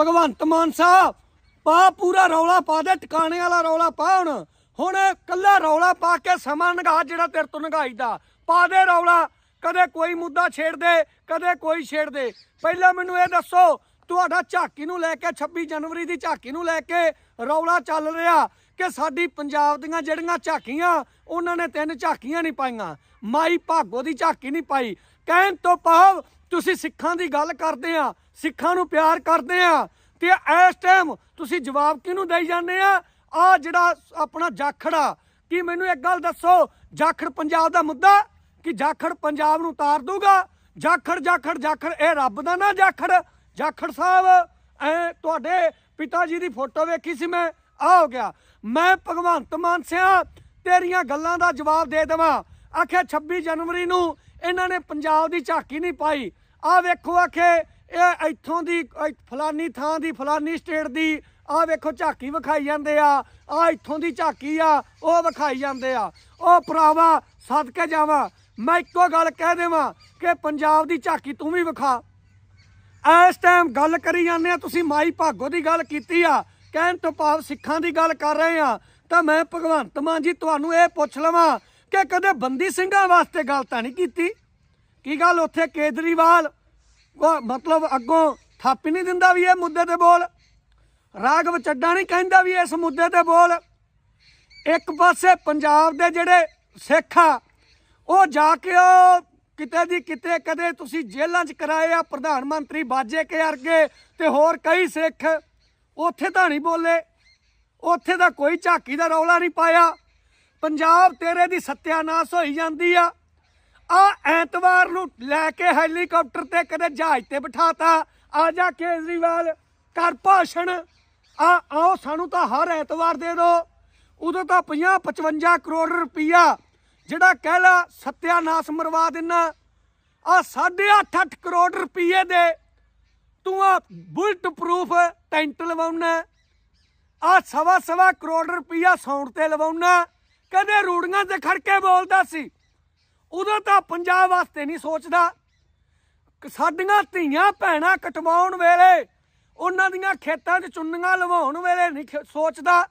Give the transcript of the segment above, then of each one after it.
ਭਗਵੰਤ ਮਾਨ ਸਾਹਿਬ, ਪਾ ਪੂਰਾ ਰੌਲਾ ਪਾ ਦੇ, ਟਿਕਾਣੇ ਵਾਲਾ ਰੌਲਾ ਪਾ ਹੁਣ। ਹੁਣ ਕੱਲਾ ਰੌਲਾ ਪਾ ਕੇ ਸਮਾਂ ਨਗਾ ਜਿਹੜਾ ਤੇਰੇ ਤੋਂ ਨਗਾਈਦਾ। ਪਾ ਦੇ ਰੌਲਾ, ਕਦੇ ਕੋਈ ਮੁੱਦਾ ਛੇੜ ਦੇ, ਕਦੇ ਕੋਈ ਛੇੜ ਦੇ। ਪਹਿਲਾਂ ਮੈਨੂੰ ਇਹ ਦੱਸੋ, ਤੁਹਾਡਾ ਝਾਕੀ ਨੂੰ ਲੈ ਕੇ 26 ਜਨਵਰੀ ਦੀ ਝਾਕੀ ਨੂੰ ਲੈ ਕੇ ਰੌਲਾ ਚੱਲ ਰਿਹਾ ਕਿ ਸਾਡੀ ਪੰਜਾਬ ਦੀਆਂ ਜਿਹੜੀਆਂ ਝਾਕੀਆਂ, ਉਹਨਾਂ ਨੇ ਤਿੰਨ ਝਾਕੀਆਂ ਨਹੀਂ ਪਾਈਆਂ। ਮਾਈ ਭਾਗੋ ਦੀ ਝਾਕੀ ਨਹੀਂ ਪਾਈ। ਕਹਿਣ ਤੋਂ ਭਾਵ ਤੁਸੀਂ ਸਿੱਖਾਂ ਦੀ ਗੱਲ ਕਰਦੇ ਆ, ਸਿੱਖਾਂ ਨੂੰ ਪਿਆਰ ਕਰਦੇ ਆ, ਤੇ ਇਸ ਟਾਈਮ ਤੁਸੀਂ ਜਵਾਬ ਕਿਹਨੂੰ ਦੇਈ ਜਾਂਦੇ ਆ? ਆ ਜਿਹੜਾ ਆਪਣਾ ਜਾਖੜਾ ਕੀ ਮੈਨੂੰ ਇੱਕ ਗੱਲ ਦੱਸੋ, ਜਾਖੜ ਪੰਜਾਬ ਦਾ ਮੁੱਦਾ? ਕਿ ਜਾਖੜ ਪੰਜਾਬ ਨੂੰ ਉਤਾਰ ਦੂਗਾ ਜਾਖੜ ਜਾਖੜ ਜਾਖੜ, ਇਹ ਰੱਬ ਦਾ ਨਾ ਜਾਖੜ? ਜਾਖੜ ਸਾਹਿਬ, ਐ ਤੁਹਾਡੇ ਪਿਤਾ ਜੀ ਦੀ ਫੋਟੋ ਵੇਖੀ ਸੀ ਮੈਂ ਆ ਹੋ ਗਿਆ। ਮੈਂ ਭਗਵੰਤ ਮਾਨ ਸਿਆ, ਤੇਰੀਆਂ ਗੱਲਾਂ ਦਾ ਜਵਾਬ ਦੇ ਦੇਵਾਂ। ਆਖਿਆ 26 ਜਨਵਰੀ ਨੂੰ ਇਹਨਾਂ ਨੇ ਪੰਜਾਬ ਦੀ ਝਾਕੀ ਨਹੀਂ ਪਾਈ। ਆ ਵੇਖੋ ਆਖੇ, ਇਹ ਇੱਥੋਂ ਦੀ ਫਲਾਨੀ ਥਾਂ ਦੀ, ਫਲਾਨੀ ਸਟੇਟ ਦੀ ਆ ਵੇਖੋ ਝਾਕੀ ਵਿਖਾਈ ਜਾਂਦੇ ਆ ਆ ਇੱਥੋਂ ਦੀ ਝਾਕੀ ਆ, ਉਹ ਵਿਖਾਈ ਜਾਂਦੇ ਆ। ਉਹ ਭਰਾਵਾ, ਸਦਕੇ ਜਾਵਾਂ, ਮੈਂ ਇੱਕੋ ਗੱਲ ਕਹਿ ਦੇਵਾਂ ਕਿ ਪੰਜਾਬ ਦੀ ਝਾਕੀ ਤੂੰ ਵੀ ਵਿਖਾ। ਇਸ ਟਾਈਮ ਗੱਲ ਕਰੀ ਜਾਂਦੇ ਆ, ਤੁਸੀਂ ਮਾਈ ਭਾਗੋ ਦੀ ਗੱਲ ਕੀਤੀ ਆ, ਕਹਿਣ ਤੋਂ ਭਾਵ ਸਿੱਖਾਂ ਦੀ ਗੱਲ ਕਰ ਰਹੇ ਆ, ਤਾਂ ਮੈਂ ਭਗਵੰਤ ਮਾਨ ਜੀ ਤੁਹਾਨੂੰ ਇਹ ਪੁੱਛ ਲਵਾਂ ਕਿ ਕਦੇ ਬੰਦੀ ਸਿੰਘਾਂ ਵਾਸਤੇ ਗੱਲ ਤਾਂ ਨਹੀਂ ਕੀਤੀ? ਕੀ ਗੱਲ ਉੱਥੇ ਕੇਜਰੀਵਾਲ? ਉਹ ਮਤਲਬ ਅੱਗੋਂ ਥਾਪੀ ਨਹੀਂ ਦਿੰਦਾ ਵੀ ਇਹ ਮੁੱਦੇ ਤੇ ਬੋਲ। ਰਾਗਵ ਚੱਡਾ ਨਹੀਂ ਕਹਿੰਦਾ ਵੀ ਇਸ ਮੁੱਦੇ ਤੇ ਬੋਲ। ਇੱਕ ਪਾਸੇ ਪੰਜਾਬ ਦੇ ਜਿਹੜੇ ਸਿੱਖ ਆ, ਉਹ ਜਾ ਕੇ ਉਹ ਕਿਤੇ ਦੀ ਕਿਤੇ ਕਦੇ ਤੁਸੀਂ ਜੇਲ੍ਹਾਂ 'ਚ ਕਰਾਏ ਆ, ਪ੍ਰਧਾਨ ਮੰਤਰੀ ਬਾਜੇ ਕੇ ਅਰਗੇ ਤੇ ਹੋਰ ਕਈ ਸਿੱਖ। ਉੱਥੇ ਤਾਂ ਨਹੀਂ ਬੋਲੇ। ਉੱਥੇ ਤਾਂ ਕੋਈ ਝਾਕੀ ਦਾ ਰੌਲਾ ਨਹੀਂ ਪਾਇਆ। ਪੰਜਾਬ ਤੇਰੇ ਦੀ ਸਤਿਆਨਾਸ਼ ਹੋਈ ਜਾਂਦੀ ਆ। ਆ ਐਤਵਾਰ ਨੂੰ ਲੈ ਕੇ ਹੈਲੀਕਾਪਟਰ ਤੇ ਕਦੇ ਜਹਾਜ਼ ਤੇ ਬਿਠਾਤਾ। ਆ ਜਾ ਕੇਜਰੀਵਾਲ, ਕਰ ਭਾਸ਼ਣ। ਆ, ਆਓ, ਸਾਨੂੰ ਤਾਂ ਹਰ ਐਤਵਾਰ ਦੇ ਦੋ ਉਦੋਂ ਤਾਂ 50 55 ਕਰੋੜ ਰੁਪਈਆ ਜਿਹੜਾ ਕਹਿ ਲਾ ਸਤਿਆਨਾਸ ਮਰਵਾ ਦਿੰਨਾ। ਆ 8.5 ਕਰੋੜ ਰੁਪਈਏ ਦੇ ਤੂੰ ਆ ਬੁਲਟ ਪ੍ਰੂਫ ਟੈਂਟ ਲਵਾਉਣਾ। ਆ ਸਵਾ ਸਵਾ ਕਰੋੜ ਰੁਪਈਆ ਸਾਊਂਡ ਤੇ ਲਵਾਉਣਾ। ਕਦੇ ਰੂੜੀਆਂ ਤੇ ਖੜ ਕੇ ਬੋਲਦਾ ਸੀ ਉਦੋਂ ਤਾਂ ਪੰਜਾਬ ਵਾਸਤੇ ਨਹੀਂ ਸੋਚਦਾ। ਸਾਡੀਆਂ ਧੀਆਂ ਭੈਣਾਂ ਕਟਵਾਉਣ ਵੇਲੇ, ਉਹਨਾਂ ਦੀਆਂ ਖੇਤਾਂ 'ਚ ਚੁੰਨੀਆਂ ਲਵਾਉਣ ਵੇਲੇ ਨਹੀਂ ਸੋਚਦਾ।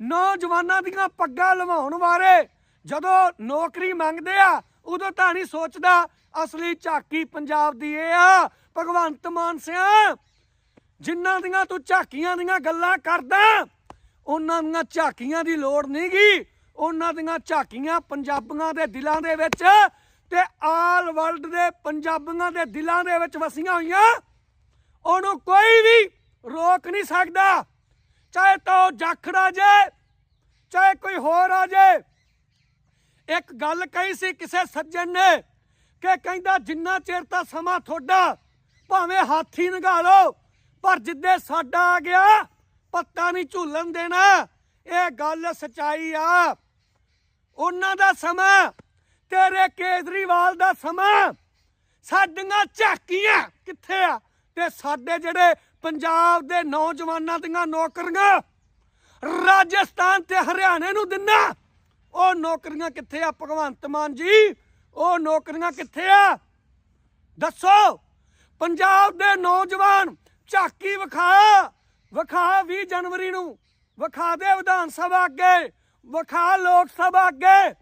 ਨੌਜਵਾਨਾਂ ਦੀਆਂ ਪੱਗਾਂ ਲਵਾਉਣ ਬਾਰੇ ਜਦੋਂ ਨੌਕਰੀ ਮੰਗਦੇ ਆ, ਉਦੋਂ ਤਾਂ ਨਹੀਂ ਸੋਚਦਾ, ਅਸਲੀ ਝਾਕੀ ਪੰਜਾਬ ਦੀ ਇਹ ਆ, ਭਗਵੰਤ ਮਾਨ ਸਿਆ। ਜਿਨ੍ਹਾਂ ਦੀਆਂ ਤੂੰ ਝਾਕੀਆਂ ਦੀਆਂ ਗੱਲਾਂ ਕਰਦਾ, ਉਹਨਾਂ ਦੀਆਂ ਝਾਕੀਆਂ ਦੀ ਲੋੜ ਨਹੀਂਗੀ ਉਹਨਾਂ ਦੀਆਂ ਝਾਕੀਆਂ ਪੰਜਾਬੀਆਂ ਦੇ ਦਿਲਾਂ ਦੇ ਵਿੱਚ ਤੇ ਆਲ ਵਰਲਡ ਦੇ ਪੰਜਾਬੀਆਂ ਦੇ ਦਿਲਾਂ ਦੇ ਵਿੱਚ ਵਸੀਆਂ ਹੋਈਆਂ। ਉਹਨੂੰ ਕੋਈ ਵੀ ਰੋਕ ਨਹੀਂ ਸਕਦਾ। ਚਾਹੇ ਤਾਂ ਉਹ ਜਾਖੜਾ ਜੇ, ਚਾਹੇ ਕੋਈ ਹੋਰ ਆ ਜੇ। ਇੱਕ ਗੱਲ ਕਹੀ ਸੀ ਕਿਸੇ ਸੱਜਣ ਨੇ ਕਿ ਕਹਿੰਦਾ, ਜਿੰਨਾ ਚਿਰ ਤਾਂ ਸਮਾਂ ਤੁਹਾਡਾ ਭਾਵੇਂ ਹਾਥੀ ਨਗਾ ਲਓ, ਪਰ ਜਿੱਦੇ ਸਾਡਾ ਆ ਗਿਆ, ਪੱਤਾ ਨਹੀਂ ਝੂਲਣ ਦੇਣਾ। ਇਹ ਗੱਲ ਸਚਾਈ ਆ। ਉਹਨਾਂ ਦਾ ਸਮਾਂ, ਤੇਰੇ ਕੇਜਰੀਵਾਲ ਦਾ ਸਮਾਂ। ਸਾਡੀਆਂ ਝਾਕੀਆਂ ਕਿੱਥੇ ਆ? ਤੇ ਸਾਡੇ ਜਿਹੜੇ ਪੰਜਾਬ ਦੇ ਨੌਜਵਾਨਾਂ ਦੀਆਂ ਨੌਕਰੀਆਂ, ਰਾਜਸਥਾਨ ਤੇ ਹਰਿਆਣੇ ਨੂੰ ਦਿੰਨਾ। ਉਹ ਨੌਕਰੀਆਂ ਕਿੱਥੇ ਆ, ਭਗਵੰਤ ਮਾਨ ਜੀ? ਉਹ ਨੌਕਰੀਆਂ ਕਿੱਥੇ ਆ? ਦੱਸੋ। ਪੰਜਾਬ ਦੇ ਨੌਜਵਾਨ ਝਾਕੀ ਵਿਖਾ ਵਿਖਾ 20 ਜਨਵਰੀ ਨੂੰ, ਵਿਖਾ ਦੇ ਵਿਧਾਨ ਸਭਾ ਅੱਗੇ। ਵਿਖਾ ਲੋਕ ਸਭਾ ਅੱਗੇ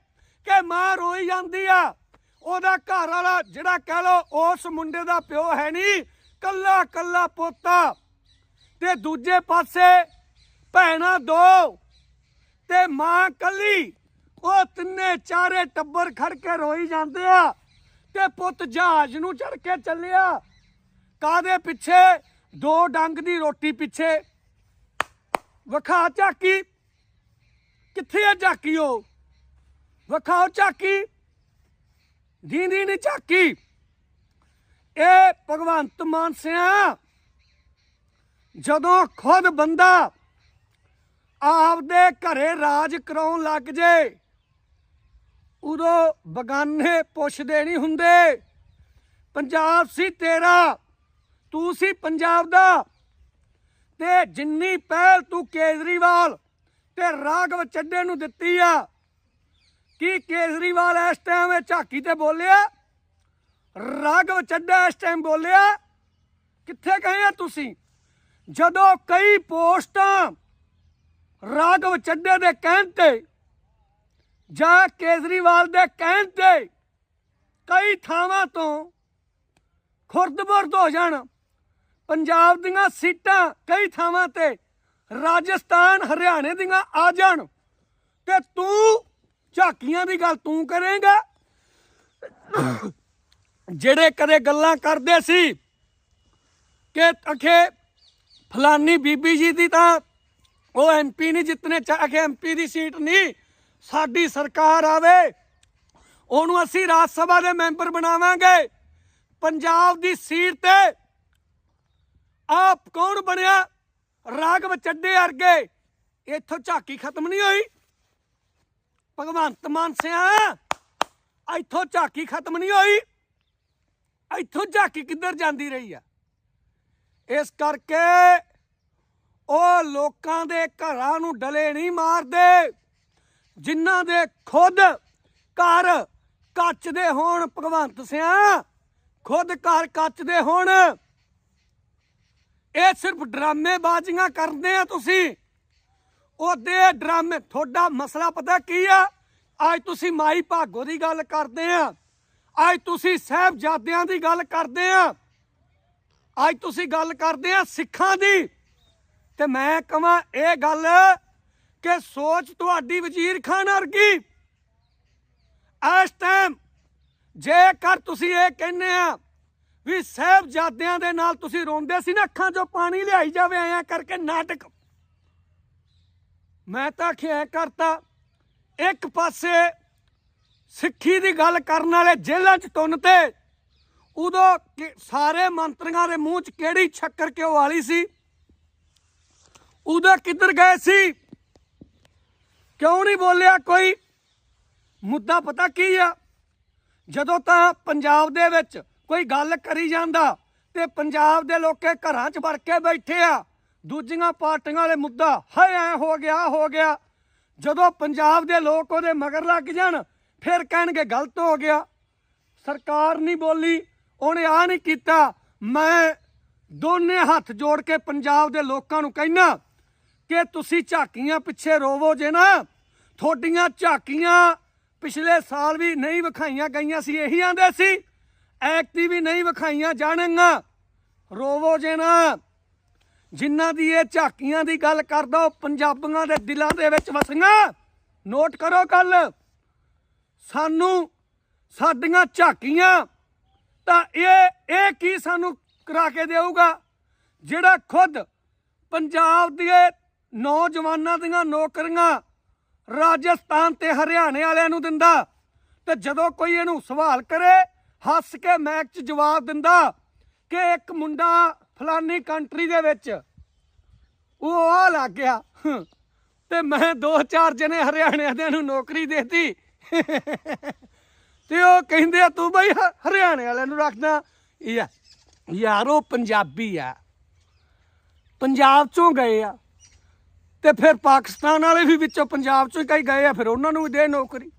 ਕਿ ਮਾਂ ਰੋਈ ਜਾਂਦੀ ਆ। ਉਹਦਾ ਘਰ ਵਾਲਾ ਜਿਹੜਾ ਕਹਿ ਲੋ ਉਸ ਮੁੰਡੇ ਦਾ ਪਿਓ ਹੈ ਨਹੀਂ, ਕੱਲਾ ਕੱਲਾ ਪੋਤਾ। ਤੇ ਦੂਜੇ ਪਾਸੇ ਭੈਣਾਂ ਦੋ ਤੇ ਮਾਂ ਕੱਲੀ। ਉਹ ਤਿੰਨੇ ਚਾਰੇ ਟੱਬਰ ਖੜ ਕੇ ਰੋਈ ਜਾਂਦੇ ਆ ਤੇ ਪੁੱਤ ਜਹਾਜ਼ ਨੂੰ ਚੜ ਕੇ ਚੱਲਿਆ। ਕਾਦੇ ਪਿੱਛੇ? ਦੋ ਡੰਗ ਦੀ ਰੋਟੀ ਪਿੱਛੇ। ਵਖਾ ਝਾਕੀ ਕਿੱਥੇ ਆ ਝਾਕੀ ਉਹ? ਵਖਾਓ ਝਾਕੀ। ਦੀਂਦੀ ਨਹੀਂ ਝਾਕੀ। ਇਹ ਭਗਵੰਤ ਮਾਨ ਸਿਆ, ਜਦੋਂ ਖੁਦ ਬੰਦਾ ਆਪਦੇ ਘਰੇ ਰਾਜ ਕਰਾਉਣ ਲੱਗ ਜੇ, ਉਦੋਂ ਬਗਾਨੇ ਪੁੱਛਦੇ ਨਹੀਂ ਹੁੰਦੇ, ਪੰਜਾਬ ਸੀ ਤੇਰਾ, ਤੂੰ ਸੀ ਪੰਜਾਬ ਦਾ, ਤੇ ਜਿੰਨੀ ਪਹਿਲ ਤੂੰ ਕੇਜਰੀਵਾਲ ਤੇ ਰਾਘਵ ਚੱਡੇ ਨੂੰ ਦਿੱਤੀ ਆ। ਕੀ ਕੇਜਰੀਵਾਲ ਇਸ ਟਾਈਮ ਇਹ ਝਾਕੀ ਤੇ ਬੋਲਿਆ? ਰਾਘਵ ਚੱਡਾ ਇਸ ਟਾਈਮ ਬੋਲਿਆ? ਕਿੱਥੇ ਗਏ ਆ ਤੁਸੀਂ? ਜਦੋਂ ਕਈ ਪੋਸਟਾਂ ਰਾਘਵ ਚੱਡੇ ਦੇ ਕਹਿਣ ਤੇ ਜਾਂ ਕੇਜਰੀਵਾਲ ਦੇ ਕਹਿਣ ਤੇ ਕਈ ਥਾਵਾਂ ਤੋਂ ਖੁਰਦਬੁਰਦ ਹੋ ਜਾਣ, ਪੰਜਾਬ ਦੀਆਂ ਸੀਟਾਂ ਕਈ ਥਾਵਾਂ ਤੇ ਰਾਜਸਥਾਨ ਹਰਿਆਣੇ ਦੀਆਂ ਆ ਜਾਣ। ਤੇ ਤੂੰ ਝਾਕੀਆਂ ਦੀ ਗੱਲ ਤੂੰ ਕਰੇਂਗਾ। ਜਿਹੜੇ ਕਦੇ ਗੱਲਾਂ ਕਰਦੇ ਸੀ ਕਿ ਅਖੇ ਫਲਾਨੀ ਬੀਬੀ ਜੀ ਦੀ ਤਾਂ ਉਹ ਐਮਪੀ ਨਹੀਂ, ਜਿੱਤਨੇ ਚਾਹੇ ਐਮਪੀ ਦੀ ਸੀਟ ਨਹੀਂ, ਸਾਡੀ ਸਰਕਾਰ ਆਵੇ, ਉਹਨੂੰ ਅਸੀਂ ਰਾਜ ਸਭਾ ਦੇ ਮੈਂਬਰ ਬਣਾਵਾਂਗੇ। ਪੰਜਾਬ ਦੀ ਸੀਟ ਤੇ ਆਪ ਕੌਣ ਬਣਿਆ? ਰਾਗਵ ਚੱਡੇ ਅਰਗੇ ਇੱਥੋਂ ਝਾਕੀ ਖਤਮ ਨਹੀਂ ਹੋਈ। ਭਗਵੰਤ ਮਾਨ ਸਿਆ, ਇੱਥੋਂ ਝਾਕੀ ਖਤਮ ਨਹੀਂ ਹੋਈ। ਇੱਥੋਂ ਝਾਕੀ ਕਿੱਧਰ ਜਾਂਦੀ ਰਹੀ ਆ? ਇਸ ਕਰਕੇ ਉਹ ਲੋਕਾਂ ਦੇ ਘਰਾਂ ਨੂੰ ਡਲੇ ਨਹੀਂ ਮਾਰਦੇ, ਜਿਨ੍ਹਾਂ ਦੇ ਖੁਦ ਘਰ ਕੱਚ ਦੇ ਹੋਣ। ਭਗਵੰਤ ਸਿਆ, ਖੁਦ ਘਰ ਕੱਚ ਦੇ ਹੋਣ। ਇਹ ਸਿਰਫ ਡਰਾਮੇਬਾਜ਼ੀਆਂ ਕਰਦੇ ਆ ਤੁਸੀਂ। ਉਹਦੇ ਡਰਾਮੇ ਤੁਹਾਡਾ ਮਸਲਾ ਪਤਾ ਕੀ ਆ? ਅੱਜ ਤੁਸੀਂ ਮਾਈ ਭਾਗੋ ਦੀ ਗੱਲ ਕਰਦੇ ਆ। ਅੱਜ ਤੁਸੀਂ ਸਾਹਿਬਜ਼ਾਦਿਆਂ ਦੀ ਗੱਲ ਕਰਦੇ ਆ। ਅੱਜ ਤੁਸੀਂ ਗੱਲ ਕਰਦੇ ਆ ਸਿੱਖਾਂ ਦੀ। ਤੇ ਮੈਂ ਕਹਾਂ ਇਹ ਗੱਲ ਕਿ ਸੋਚ ਤੁਹਾਡੀ ਵਜ਼ੀਰ ਖਾਨ ਵਰਗੀ। ਇਸ ਟਾਈਮ ਜੇਕਰ ਤੁਸੀਂ ਇਹ ਕਹਿੰਦੇ ਆ ਵੀ ਸਾਹਿਬਜ਼ਾਦਿਆਂ ਦੇ ਨਾਲ ਤੁਸੀਂ ਰੋਂਦੇ ਸੀ ਨਾ, ਅੱਖਾਂ 'ਚੋਂ ਪਾਣੀ ਲਿਆਈ ਜਾਵੇ, ਐਂ ਕਰਕੇ ਨਾਟਕ। ਮੈਂ ਤਾਂ ਖਿਆ ਕਰਤਾ। ਇੱਕ ਪਾਸੇ ਸਿੱਖੀ ਦੀ ਗੱਲ ਕਰਨ ਵਾਲੇ ਜੇਲ੍ਹਾਂ 'ਚ ਤੁੰਨ ਤੇ, ਉਦੋਂ ਕਿ- ਸਾਰੇ ਮੰਤਰੀਆਂ ਦੇ ਮੂੰਹ 'ਚ ਕਿਹੜੀ ਛੱਕਰ ਕਿਉਂ ਵਾਲੀ ਸੀ? ਉਦੋਂ ਕਿੱਧਰ ਗਏ ਸੀ? ਕਿਉਂ ਨਹੀਂ ਬੋਲਿਆ ਕੋਈ? ਮੁੱਦਾ ਪਤਾ ਕੀ ਆ? ਜਦੋਂ ਤਾਂ ਪੰਜਾਬ ਦੇ ਵਿੱਚ ਕੋਈ ਗੱਲ ਕਰੀ ਜਾਂਦਾ ਤੇ ਪੰਜਾਬ ਦੇ ਲੋਕੇ ਘਰਾਂ 'ਚ ਵੜ ਕੇ ਬੈਠੇ ਆ। ਦੂਜੀਆਂ ਪਾਰਟੀਆਂ ਵਾਲੇ ਮੁੱਦਾ, ਹਾਏ, ਐ ਹੋ ਗਿਆ ਹੋ ਗਿਆ। ਜਦੋਂ ਪੰਜਾਬ ਦੇ ਲੋਕ ਉਹਦੇ ਮਗਰ ਲੱਗ ਜਾਣ, ਫਿਰ ਕਹਿਣਗੇ ਗਲਤ ਹੋ ਗਿਆ। ਸਰਕਾਰ ਨਹੀਂ ਬੋਲੀ, ਉਹਨੇ ਆ ਨਹੀਂ ਕੀਤਾ। ਮੈਂ ਦੋਨੇ ਹੱਥ ਜੋੜ ਕੇ ਪੰਜਾਬ ਦੇ ਲੋਕਾਂ ਨੂੰ ਕਹਿਣਾ ਕਿ ਤੁਸੀਂ ਝਾਕੀਆਂ ਪਿੱਛੇ ਰੋਵੋ ਜੇ ਨਾ। ਤੁਹਾਡੀਆਂ ਝਾਕੀਆਂ ਪਿਛਲੇ ਸਾਲ ਵੀ ਨਹੀਂ ਵਿਖਾਈਆਂ ਗਈਆਂ ਸੀ, ਇਹੀ ਆਂਦੇ ਸੀ। ਐਕਤੀ ਵੀ ਨਹੀਂ ਵਿਖਾਈਆਂ ਜਾਣਗੀਆਂ। ਰੋਵੋ ਜੇ ਨਾ। ਜਿਨ੍ਹਾਂ ਦੀ ਇਹ ਝਾਕੀਆਂ ਦੀ ਗੱਲ ਕਰਦਾ, ਉਹ ਪੰਜਾਬੀਆਂ ਦੇ ਦਿਲਾਂ ਦੇ ਵਿੱਚ ਵਸੀਆਂ ਨੋਟ ਕਰੋ ਗੱਲ। ਸਾਨੂੰ ਸਾਡੀਆਂ ਝਾਕੀਆਂ, ਤਾਂ ਇਹ ਇਹ ਕੀ ਸਾਨੂੰ ਕਰਾ ਕੇ ਦੇਊਗਾ? ਜਿਹੜਾ ਖੁਦ ਪੰਜਾਬ ਦੇ ਨੌਜਵਾਨਾਂ ਦੀਆਂ ਨੌਕਰੀਆਂ ਰਾਜਸਥਾਨ ਤੇ ਹਰਿਆਣੇ ਵਾਲਿਆਂ ਨੂੰ ਦਿੰਦਾ, ਤੇ ਜਦੋਂ ਕੋਈ ਇਹਨੂੰ ਸਵਾਲ ਕਰੇ ਹੱਸ ਕੇ ਮੈਕ 'ਚ ਜਵਾਬ ਦਿੰਦਾ ਕਿ ਇੱਕ ਮੁੰਡਾ ਫਲਾਨੀ ਕੰਟਰੀ ਦੇ ਵਿੱਚ। ਉਹ ਆ ਲੱਗ ਗਿਆ। ਤੇ ਮੈਂ ਦੋ ਚਾਰ ਜਣੇ ਹਰਿਆਣੇ ਦੇ ਨੂੰ ਨੌਕਰੀ ਦੇਤੀ। ਤੇ ਉਹ ਕਹਿੰਦੇ ਆ, ਤੂੰ ਬਈ ਹ- ਹਰਿਆਣੇ ਵਾਲਿਆਂ ਨੂੰ ਰੱਖਦਾ। ਯਾ, ਯਾਰ ਉਹ ਪੰਜਾਬੀ ਆ। ਪੰਜਾਬ ਚੋਂ ਗਏ ਆ। ਤੇ ਫਿਰ ਪਾਕਿਸਤਾਨ ਵਾਲੇ ਵੀ ਵਿੱਚੋਂ ਪੰਜਾਬ ਚੋਂ ਹੀ ਕਈ ਗਏ ਆ, ਫਿਰ ਉਹਨਾਂ ਨੂੰ ਵੀ ਦੇ ਨੌਕਰੀ।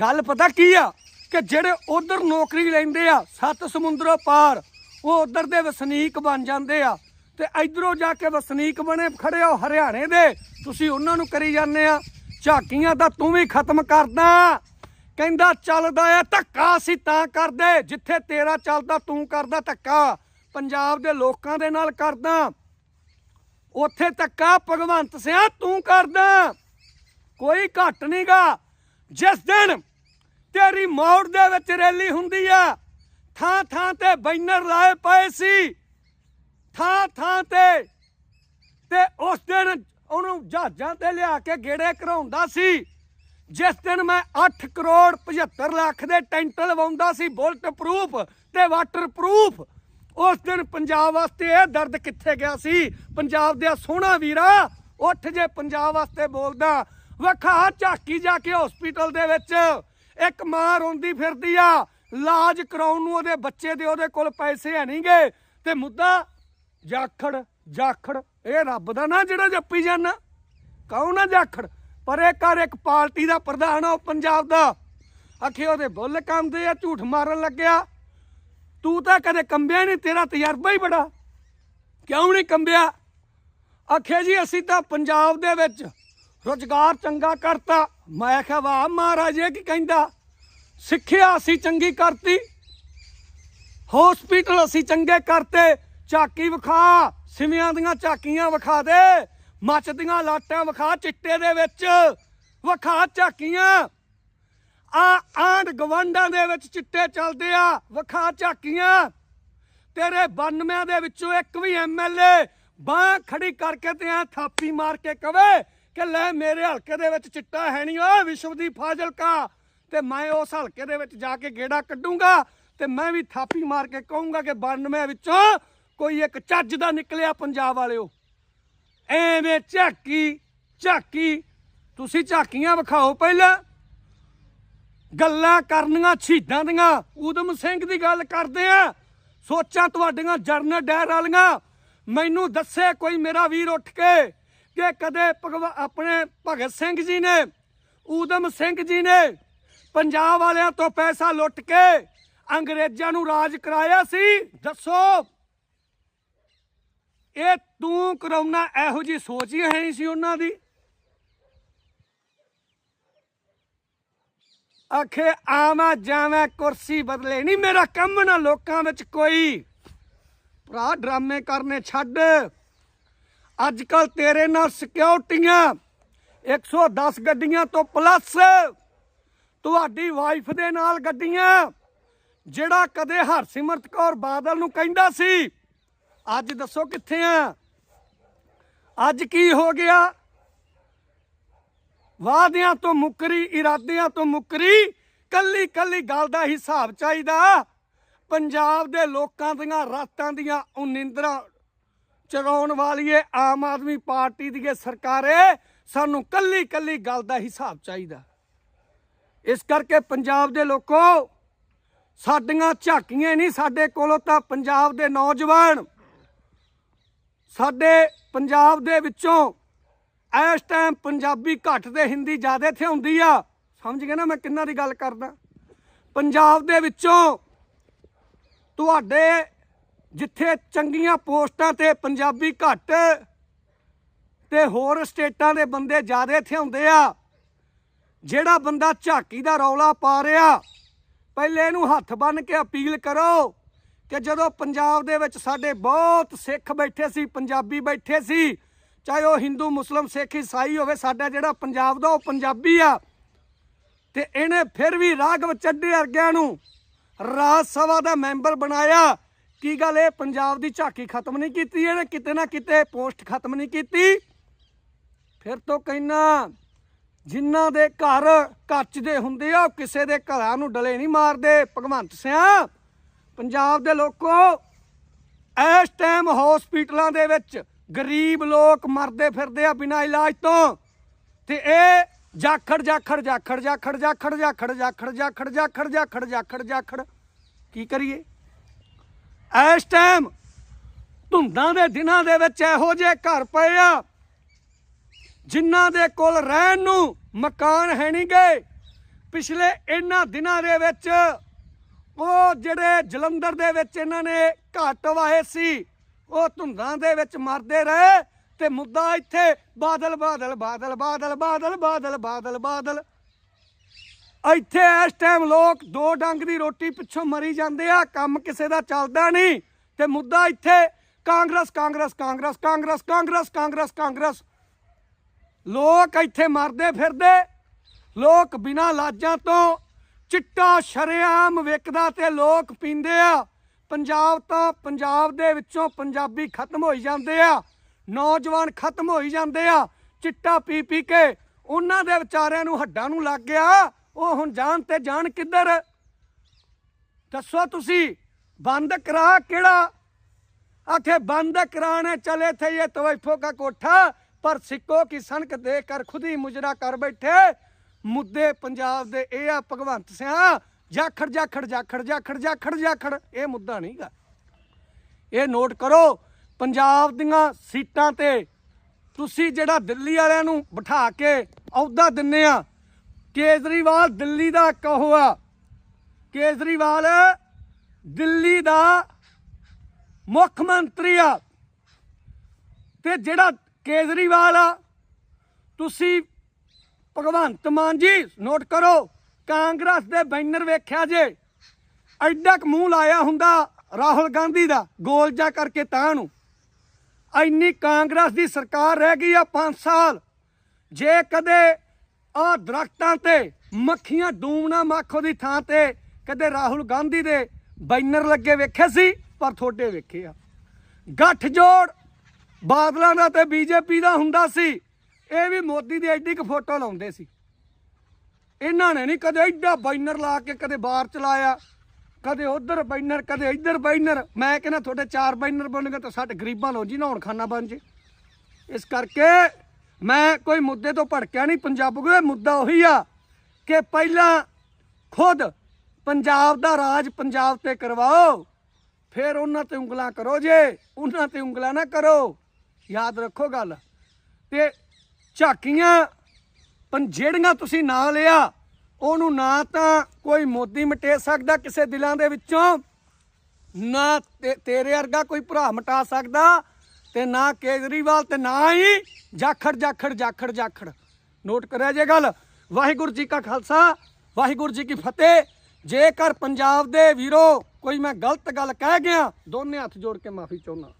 ਗੱਲ ਪਤਾ ਕੀ ਆ? ਕਿ ਜਿਹੜੇ ਉਧਰ ਨੌਕਰੀ ਲੈਂਦੇ ਆ, ਸੱਤ ਸਮੁੰਦਰੋਂ ਪਾਰ, ਉਹ ਉਧਰ ਦੇ ਵਸਨੀਕ ਬਣ ਜਾਂਦੇ ਆ। ਤੇ ਇਧਰੋਂ ਜਾ ਕੇ ਵਸਨੀਕ ਬਣੇ, ਖੜੇ ਹੋ ਹਰਿਆਣੇ ਦੇ। ਤੁਸੀਂ ਉਹਨਾਂ ਨੂੰ ਕਰੀ ਜਾਂਦੇ ਆ। ਝਾਕੀਆਂ ਤਾਂ ਤੂੰ ਵੀ ਖਤਮ ਕਰਦਾ। ਕਹਿੰਦਾ, ਚੱਲਦਾ ਆ ਧੱਕਾ, ਅਸੀਂ ਤਾਂ ਕਰਦੇ। ਜਿੱਥੇ ਤੇਰਾ ਚੱਲਦਾ, ਤੂੰ ਕਰਦਾ ਧੱਕਾ। ਪੰਜਾਬ ਦੇ ਲੋਕਾਂ ਦੇ ਨਾਲ ਕਰਦਾ। ਉੱਥੇ ਧੱਕਾ, ਭਗਵੰਤ ਸਿਆ ਤੂੰ ਕਰਦਾ। ਕੋਈ ਘੱਟ ਨਹੀਂਗਾ ਜਿਸ ਦਿਨ ਤੇਰੀ ਮੌੜ ਦੇ ਵਿੱਚ ਰੈਲੀ ਹੁੰਦੀ ਆ। ਥਾਂ ਥਾਂ ਤੇ ਬੈਨਰ ਲਾਏ ਪਏ ਸੀ। ਥਾਂ ਥਾਂ ਤੇ ਤੇ ਉਸ ਦਿਨ ਉਹਨੂੰ ਜਹਾਜ਼ਾਂ ਤੇ ਲਿਆ ਕੇ ਗੇੜੇ ਕਰਾਉਂਦਾ ਸੀ। ਜਿਸ ਦਿਨ ਮੈਂ 8 ਕਰੋੜ 75 ਲੱਖ ਦੇ ਟੈਂਟ ਲਵਾਉਂਦਾ ਸੀ, ਬੁਲਟ ਪ੍ਰੂਫ ਤੇ ਵਾਟਰ ਪ੍ਰੂਫ। ਉਸ ਦਿਨ ਪੰਜਾਬ ਵਾਸਤੇ ਇਹ ਦਰਦ ਕਿੱਥੇ ਗਿਆ ਸੀ? ਪੰਜਾਬ ਦੇ ਸੋਹਣਾ ਵੀਰਾ, ਉੱਠ ਜੇ ਪੰਜਾਬ ਵਾਸਤੇ ਬੋਲਦਾ, ਵਖਾ ਝਾਕੀ ਜਾ ਕੇ ਹਸਪੀਟਲ ਦੇ ਵਿੱਚ। ਇੱਕ ਮਾਂ ਰੋਂਦੀ ਫਿਰਦੀ ਆ। ਇਲਾਜ ਕਰਾਉਣ ਨੂੰ ਉਹਦੇ ਬੱਚੇ ਦੇ ਉਹਦੇ ਕੋਲ ਪੈਸੇ ਹੈ ਨਹੀਂਗੇ। ਤੇ ਮੁੱਦਾ, ਜਾਖੜ ਜਾਖੜ, ਇਹ ਰੱਬ ਦਾ ਨਾ ਜਿਹੜਾ ਜੱਪੀ ਜਾਂਦਾ ਕੌਣ ਆ ਜਾਖੜ, ਪਰ ਇਹ ਘਰ ਇੱਕ ਪਾਰਟੀ ਦਾ ਪ੍ਰਧਾਨ ਆ, ਉਹ ਪੰਜਾਬ ਦਾ। ਆਖੇ ਉਹਦੇ ਬੁੱਲ ਕੰਮਦੇ ਆ, ਝੂਠ ਮਾਰਨ ਲੱਗਿਆ। ਤੂੰ ਤਾਂ ਕਦੇ ਕੰਬਿਆ ਨਹੀਂ ਤੇਰਾ ਤਜਰਬਾ ਹੀ ਬੜਾ। ਕਿਉਂ ਨਹੀਂ ਕੰਬਿਆ? ਆਖੇ ਜੀ, ਅਸੀਂ ਤਾਂ ਪੰਜਾਬ ਦੇ ਵਿੱਚ ਰੋਜ਼ਗਾਰ ਚੰਗਾ ਕਰਤਾ। ਮੈਂ ਕਿਹਾ, ਵਾਹ, ਮਹਾਰਾਜ, ਇਹ ਕੀ ਕਹਿੰਦਾ? ਸਿੱਖਿਆ ਅਸੀਂ ਚੰਗੀ ਕਰਤੀ। ਹਸਪੀਟਲ ਅਸੀਂ ਚੰਗੇ ਕਰਤੇ। ਝਾਕੀ ਵਿਖਾ, ਸਿਵਿਆਂ ਦੀਆਂ ਝਾਕੀਆਂ ਵਿਖਾ ਦੇ। ਮੱਚਦੀਆਂ ਲਾਟਾਂ ਵਿਖਾ, ਚਿੱਟੇ ਦੇ ਵਿੱਚ ਵਿਖਾ ਝਾਕੀਆਂ। ਆ ਆਂਡ ਗਵੰਡਾਂ ਦੇ ਵਿੱਚ ਚਿੱਟੇ ਚੱਲਦੇ ਆ, ਵਿਖਾ ਝਾਕੀਆਂ। ਤੇਰੇ 92 ਦੇ ਵਿੱਚੋਂ ਇੱਕ ਵੀ ਐਮਐਲਏ ਬਾਹ ਖੜੀ ਕਰਕੇ ਤੇ ਆ ਥਾਪੀ ਮਾਰ ਕੇ ਕਵੇ ਕਿ ਲੈ ਮੇਰੇ ਹਲਕੇ ਦੇ ਵਿੱਚ ਚਿੱਟਾ ਹੈ ਨਹੀਂ ਉਹ ਵਿਸ਼ਵ ਦੀ ਫਾਜ਼ਿਲਕਾ। ਤੇ ਮੈਂ ਉਸ ਹਲਕੇ ਦੇ ਵਿੱਚ ਜਾ ਕੇ ਗੇੜਾ ਕੱਢੂੰਗਾ ਤੇ ਮੈਂ ਵੀ ਥਾਪੀ ਮਾਰ ਕੇ ਕਹੂੰਗਾ ਕਿ 92 ਵਿੱਚੋਂ ਕੋਈ ਇੱਕ ਚੱਜ ਦਾ ਨਿਕਲਿਆ ਪੰਜਾਬ ਵਾਲਿਓ। ਐਵੇਂ ਝਾਕੀ ਝਾਕੀ। ਤੁਸੀਂ ਝਾਕੀਆਂ ਵਿਖਾਓ ਪਹਿਲਾਂ। ਗੱਲਾਂ ਕਰਨੀਆਂ ਸ਼ਹੀਦਾਂ ਦੀਆਂ। ਊਧਮ ਸਿੰਘ ਦੀ ਗੱਲ ਕਰਦੇ ਆ। ਸੋਚਾਂ ਤੁਹਾਡੀਆਂ ਜਰਨਲ ਡੈਰ ਵਾਲੀਆਂ। ਮੈਨੂੰ ਦੱਸੇ ਕੋਈ ਮੇਰਾ ਵੀਰ ਉੱਠ ਕੇ। ਕਿ ਕਦੇ ਭਗਵਾ- ਆਪਣੇ ਭਗਤ ਸਿੰਘ ਜੀ ਨੇ, ਊਧਮ ਸਿੰਘ ਜੀ ਨੇ ਪੰਜਾਬ ਵਾਲਿਆਂ ਤੋਂ ਪੈਸਾ ਲੁੱਟ ਕੇ ਅੰਗਰੇਜ਼ਾਂ ਨੂੰ ਰਾਜ ਕਰਾਇਆ ਸੀ? ਦੱਸੋ। ਇਹ ਤੂੰ ਕਰਾਉਣਾ ਇਹੋ ਜੀ ਸੋਚ ਹੀ ਹੈ ਨਹੀਂ ਸੀ ਉਹਨਾਂ ਦੀ। ਆਖੇ, ਆਵਾਂ ਜਾਵਾਂ, ਕੁਰਸੀ ਬਦਲੇ ਨਹੀਂ, ਮੇਰਾ ਕੰਮ ਨਾ ਲੋਕਾਂ ਵਿੱਚ ਕੋਈ। ਭਰਾ, ਡਰਾਮੇ ਕਰਨੇ ਛੱਡ। ਅੱਜ ਕੱਲ ਤੇਰੇ ਨਾਲ ਸਿਕਿਉਰਟੀਆਂ। 110 ਗੱਡੀਆਂ ਤੋਂ ਪਲੱਸ ਤੁਹਾਡੀ ਵਾਈਫ ਦੇ ਨਾਲ ਗੱਡੀਆਂ, ਜਿਹੜਾ ਕਦੇ ਹਰਸਿਮਰਤ ਕੌਰ ਬਾਦਲ ਨੂੰ ਕਹਿੰਦਾ ਸੀ। ਅੱਜ ਦੱਸੋ ਕਿੱਥੇ ਆ? ਅੱਜ ਕੀ ਹੋ ਗਿਆ? ਵਾਅਦਿਆਂ ਤੋਂ ਮੁੱਕਰੀ, ਇਰਾਦਿਆਂ ਤੋਂ ਮੁੱਕਰੀ ਕੱਲੀ ਕੱਲੀ ਗੱਲ ਦਾ ਹਿਸਾਬ ਚਾਹੀਦਾ। ਪੰਜਾਬ ਦੇ ਲੋਕਾਂ ਦੀਆਂ ਰਾਤਾਂ ਦੀਆਂ ਉਨਿੰਦਰਾਂ ਚਰਾਉਣ ਵਾਲੀ ਏ ਆਮ ਆਦਮੀ ਪਾਰਟੀ ਦੀ ਇਹ ਸਰਕਾਰ ਏ ਸਾਨੂੰ ਕੱਲੀ ਕੱਲੀ ਗੱਲ ਦਾ ਹਿਸਾਬ ਚਾਹੀਦਾ। ਇਸ ਕਰਕੇ ਪੰਜਾਬ ਦੇ ਲੋਕੋ, ਸਾਡੀਆਂ ਝਾਕੀਆਂ ਨਹੀਂ ਸਾਡੇ ਕੋਲੋਂ ਤਾਂ ਪੰਜਾਬ ਦੇ ਨੌਜਵਾਨ, ਸਾਡੇ ਪੰਜਾਬ ਦੇ ਵਿੱਚੋਂ ਇਸ ਟਾਈਮ ਪੰਜਾਬੀ ਘੱਟ ਤੇ ਹਿੰਦੀ ਜ਼ਿਆਦਾ ਇੱਥੇ ਹੁੰਦੀ ਆ। ਸਮਝ ਗਏ ਨਾ ਮੈਂ ਕਿੰਨਾ ਦੀ ਗੱਲ ਕਰਦਾ? ਪੰਜਾਬ ਦੇ ਵਿੱਚੋਂ ਤੁਹਾਡੇ ਜਿੱਥੇ ਚੰਗੀਆਂ ਪੋਸਟਾਂ ਤੇ ਪੰਜਾਬੀ ਘੱਟ ਤੇ ਹੋਰ ਸਟੇਟਾਂ ਦੇ ਬੰਦੇ ਜ਼ਿਆਦਾ ਇੱਥੇ ਹੁੰਦੇ ਆ, ਜਿਹੜਾ ਬੰਦਾ ਝਾਕੀ ਦਾ ਰੌਲਾ ਪਾ ਰਿਹਾ, ਪਹਿਲੇ ਇਹਨੂੰ ਹੱਥ ਬੰਨ ਕੇ ਅਪੀਲ ਕਰੋ ਕਿ ਜਦੋਂ ਪੰਜਾਬ ਦੇ ਵਿੱਚ ਸਾਡੇ ਬਹੁਤ ਸਿੱਖ ਬੈਠੇ ਸੀ, ਪੰਜਾਬੀ ਬੈਠੇ ਸੀ, ਚਾਹੇ ਉਹ ਹਿੰਦੂ, ਮੁਸਲਮ, ਸਿੱਖ, ਈਸਾਈ ਹੋਵੇ, ਸਾਡਾ ਜਿਹੜਾ ਪੰਜਾਬ ਦਾ ਉਹ ਪੰਜਾਬੀ ਆ, ਤੇ ਇਹਨੇ ਫਿਰ ਵੀ ਰਾਘਵ ਚੱਡੇ ਵਰਗਿਆਂ ਨੂੰ ਰਾਜ ਸਭਾ ਦਾ ਮੈਂਬਰ ਬਣਾਇਆ। ਕੀ ਗੱਲ ਇਹ ਪੰਜਾਬ ਦੀ ਝਾਕੀ ਖਤਮ ਨਹੀਂ ਕੀਤੀ ਇਹਨੇ ਕਿਤੇ ਨਾ ਕਿਤੇ ਪੋਸਟ ਖਤਮ ਨਹੀਂ ਕੀਤੀ ਫਿਰ ਤੋਂ ਕਹਿਣਾ ਜਿਨ੍ਹਾਂ ਦੇ ਘਰ ਕੱਚ ਦੇ ਹੁੰਦੇ ਆ ਉਹ ਕਿਸੇ ਦੇ ਘਰਾਂ ਨੂੰ ਡਲੇ ਨਹੀਂ ਮਾਰਦੇ ਭਗਵੰਤ ਸਿੰਘ ਪੰਜਾਬ ਦੇ ਲੋਕੋ ਇਸ ਟਾਈਮ ਹਸਪੀਟਲਾਂ ਦੇ ਵਿੱਚ ਗਰੀਬ ਲੋਕ ਮਰਦੇ ਫਿਰਦੇ ਆ ਬਿਨਾਂ ਇਲਾਜ ਤੋਂ ਤੇ ਇਹ ਜਾਖੜ ਜਾਖੜ ਜਾਖੜ ਜਾਖੜ ਜਾਖੜ ਜਾਖੜ ਜਾਖੜ ਜਾਖੜ ਜਾਖੜ ਜਾਖੜ ਜਾਖੜ ਜਾਖੜ ਕੀ ਕਰੀਏ ਇਸ ਟਾਈਮ ਧੁੰਦਾਂ ਦੇ ਦਿਨਾਂ ਦੇ ਵਿੱਚ ਇਹੋ ਜਿਹੇ ਘਰ ਪਏ ਆ, ਜਿਨ੍ਹਾਂ ਦੇ ਕੋਲ ਰਹਿਣ ਨੂੰ ਮਕਾਨ ਹੈ ਨਹੀਂ ਗਏ ਪਿਛਲੇ ਇਹਨਾਂ ਦਿਨਾਂ ਦੇ ਵਿੱਚ ਉਹ ਜਿਹੜੇ ਜਲੰਧਰ ਦੇ ਵਿੱਚ ਇਹਨਾਂ ਨੇ ਘਾਟ ਵਾਏ ਸੀ, ਉਹ ਧੁੰਦਾਂ ਦੇ ਵਿੱਚ ਮਰਦੇ ਰਹੇ ਤੇ ਮੁੱਦਾ ਇੱਥੇ ਬਾਦਲ ਬਾਦਲ ਬਾਦਲ ਬਾਦਲ ਬਾਦਲ ਬਾਦਲ ਬਾਦਲ ਬਾਦਲ ਇੱਥੇ ਇਸ ਟਾਈਮ ਲੋਕ ਦੋ ਡੰਗ ਦੀ ਰੋਟੀ ਪਿੱਛੋਂ ਮਰੀ ਜਾਂਦੇ ਆ, ਕੰਮ ਕਿਸੇ ਦਾ ਚੱਲਦਾ ਨਹੀਂ ਤੇ ਮੁੱਦਾ ਇੱਥੇ ਕਾਂਗਰਸ ਕਾਂਗਰਸ ਕਾਂਗਰਸ ਕਾਂਗਰਸ ਕਾਂਗਰਸ ਕਾਂਗਰਸ ਕਾਂਗਰਸ। ਲੋਕ ਇੱਥੇ ਮਰਦੇ ਫਿਰਦੇ, ਲੋਕ ਬਿਨਾਂ ਲਾਜਾਂ ਤੋਂ ਚਿੱਟਾ ਸ਼ਰੇਆਮ ਵਿਕਦਾ ਤੇ ਲੋਕ ਪੀਂਦੇ ਆ। ਪੰਜਾਬ ਤਾਂ ਪੰਜਾਬ ਦੇ ਵਿੱਚੋਂ ਪੰਜਾਬੀ ਖਤਮ ਹੋਈ ਜਾਂਦੇ ਆ, ਨੌਜਵਾਨ ਖਤਮ ਹੋਈ ਜਾਂਦੇ ਆ, ਚਿੱਟਾ ਪੀ ਪੀ ਕੇ ਉਹਨਾਂ ਦੇ ਵਿਚਾਰਿਆਂ ਨੂੰ ਹੱਡਾਂ ਨੂੰ ਲੱਗ ਗਿਆ। ਉਹ ਹੁਣ ਜਾਣ ਤੇ ਜਾਣ ਕਿੱਧਰ ਦੱਸੋ ਤੁਸੀਂ ਬੰਦ ਕਰਾ ਕਿਹੜਾ आखे बंद कराने चले थे ये तवैफों का कोठा पर सिक्कों की सनक देकर खुद ही मुजरा कर बैठे ਮੁੱਦੇ ਪੰਜਾਬ ਦੇ ਇਹ ਆ ਭਗਵੰਤ ਸਿਆ ਜਾਖੜ ਜਾਖੜ ਜਾਖੜ ਜਾਖੜ ਜਾਖੜ ਜਾਖੜ ਇਹ ਮੁੱਦਾ ਨਹੀਂਗਾ ਇਹ ਨੋਟ ਕਰੋ ਪੰਜਾਬ ਦੀਆਂ ਸੀਟਾਂ ਤੇ ਤੁਸੀਂ ਜਿਹੜਾ ਦਿੱਲੀ ਵਾਲਿਆਂ ਨੂੰ ਬਿਠਾ ਕੇ ਅਹੁਦਾ ਦਿੰਨੇ ਆ ਕੇਜਰੀਵਾਲ ਦਿੱਲੀ ਦਾ ਕਹੋ ਆ। ਕੇਜਰੀਵਾਲ ਦਿੱਲੀ ਦਾ ਮੁੱਖ ਮੰਤਰੀ ਆ। ਤੇ ਜਿਹੜਾ ਕੇਜਰੀਵਾਲ ਆ, ਤੁਸੀਂ ਭਗਵੰਤ ਮਾਨ ਜੀ ਨੋਟ ਕਰੋ, ਕਾਂਗਰਸ ਦੇ ਬੈਨਰ ਵੇਖਿਆ ਜੇ, ਐਡਾ ਕੁ ਮੂੰਹ ਲਾਇਆ ਹੁੰਦਾ ਰਾਹੁਲ ਗਾਂਧੀ ਦਾ, ਗੋਲ ਜਾ ਕਰਕੇ ਤਾਂ ਨੂੰ। ਇੰਨੀ ਕਾਂਗਰਸ ਦੀ ਸਰਕਾਰ ਰਹਿ ਗਈ ਆ 5 ਸਾਲ। ਜੇ ਕਦੇ ਆ ਦਰਖਤਾਂ ਤੇ, ਮੱਖੀਆਂ ਡੂਮਣਾ ਮੱਖੋ ਦੀ ਥਾਂ ਤੇ। ਕਦੇ ਰਾਹੁਲ ਗਾਂਧੀ ਦੇ ਬੈਨਰ ਲੱਗੇ ਵੇਖੇ ਸੀ, ਪਰ ਥੋੜੇ ਵੇਖੇ ਆ। ਗੱਠ ਜੋੜ ਬਾਦਲਾਂ ਦਾ ਤੇ ਬੀਜੇਪੀ ਦਾ ਹੁੰਦਾ ਸੀ, ਇਹ ਵੀ ਮੋਦੀ ਦੀ ਐਡੀ ਕੁ ਫੋਟੋ ਲਾਉਂਦੇ ਸੀ। ਇਹਨਾਂ ਨੇ ਨਹੀਂ ਕਦੇ ਐਡਾ ਬੈਨਰ ਲਾ ਕੇ ਕਦੇ ਬਾਹਰ ਚਲਾਇਆ, ਕਦੇ ਉਧਰ ਬੈਨਰ, ਕਦੇ ਇੱਧਰ ਬੈਨਰ। ਮੈਂ ਕਹਿੰਦਾ, ਤੁਹਾਡੇ ਚਾਰ ਬੈਨਰ ਬਣਨਗੇ ਤਾਂ ਸਾਡੇ ਗਰੀਬਾਂ ਲੋ ਜੀ ਨਾ ਹੁਣ ਖਾਨਾ ਬਣ ਜੇ। ਇਸ ਕਰਕੇ ਮੈਂ ਕੋਈ ਮੁੱਦੇ ਤੋਂ ਭੜਕਿਆ ਨਹੀਂ, ਪੰਜਾਬ ਕੋਈ ਮੁੱਦਾ ਉਹੀ ਆ ਕਿ ਪਹਿਲਾਂ ਖੁਦ ਪੰਜਾਬ ਦਾ ਰਾਜ ਪੰਜਾਬ ਤੇ ਕਰਵਾਓ, ਫਿਰ ਉਹਨਾਂ ਤੇ ਉਂਗਲਾਂ ਕਰੋ ਜੇ, ਉਹਨਾਂ ਤੇ ਉਂਗਲਾਂ ਨਾ ਕਰੋ। ਯਾਦ ਰੱਖੋ ਗੱਲ। ਤੇ ਝਾਕੀਆਂ, ਪੰ ਜਿਹੜੀਆਂ ਤੁਸੀਂ ਨਾਂ ਲਿਆ ਉਹਨੂੰ ਨਾ ਤਾਂ ਕੋਈ ਮੋਦੀ ਮਟੇ ਸਕਦਾ ਕਿਸੇ ਦਿਲਾਂ ਦੇ ਵਿੱਚੋਂ, ਨਾ ਤੇਰੇ ਵਰਗਾ ਕੋਈ ਭਰਾ ਮਟਾ ਸਕਦਾ ਤੇ ਨਾ ਕੇਜਰੀਵਾਲ ਤੇ ਨਾ ਹੀ ਜਾਖੜ ਜਾਖੜ ਜਾਖੜ ਜਾਖੜ। ਨੋਟ ਕਰਿਆ ਜੇ ਗੱਲ? ਵਾਹਿਗੁਰੂ ਜੀ ਕਾ ਖਾਲਸਾ, ਵਾਹਿਗੁਰੂ ਜੀ ਕੀ ਫਤਿਹ। ਜੇਕਰ ਪੰਜਾਬ ਦੇ ਵੀਰੋ ਕੋਈ ਮੈਂ ਗਲਤ ਗੱਲ ਕਹਿ ਗਿਆ, ਦੋਨੇ ਹੱਥ ਜੋੜ ਕੇ ਮਾਫੀ ਚਾਹੁੰਦਾ।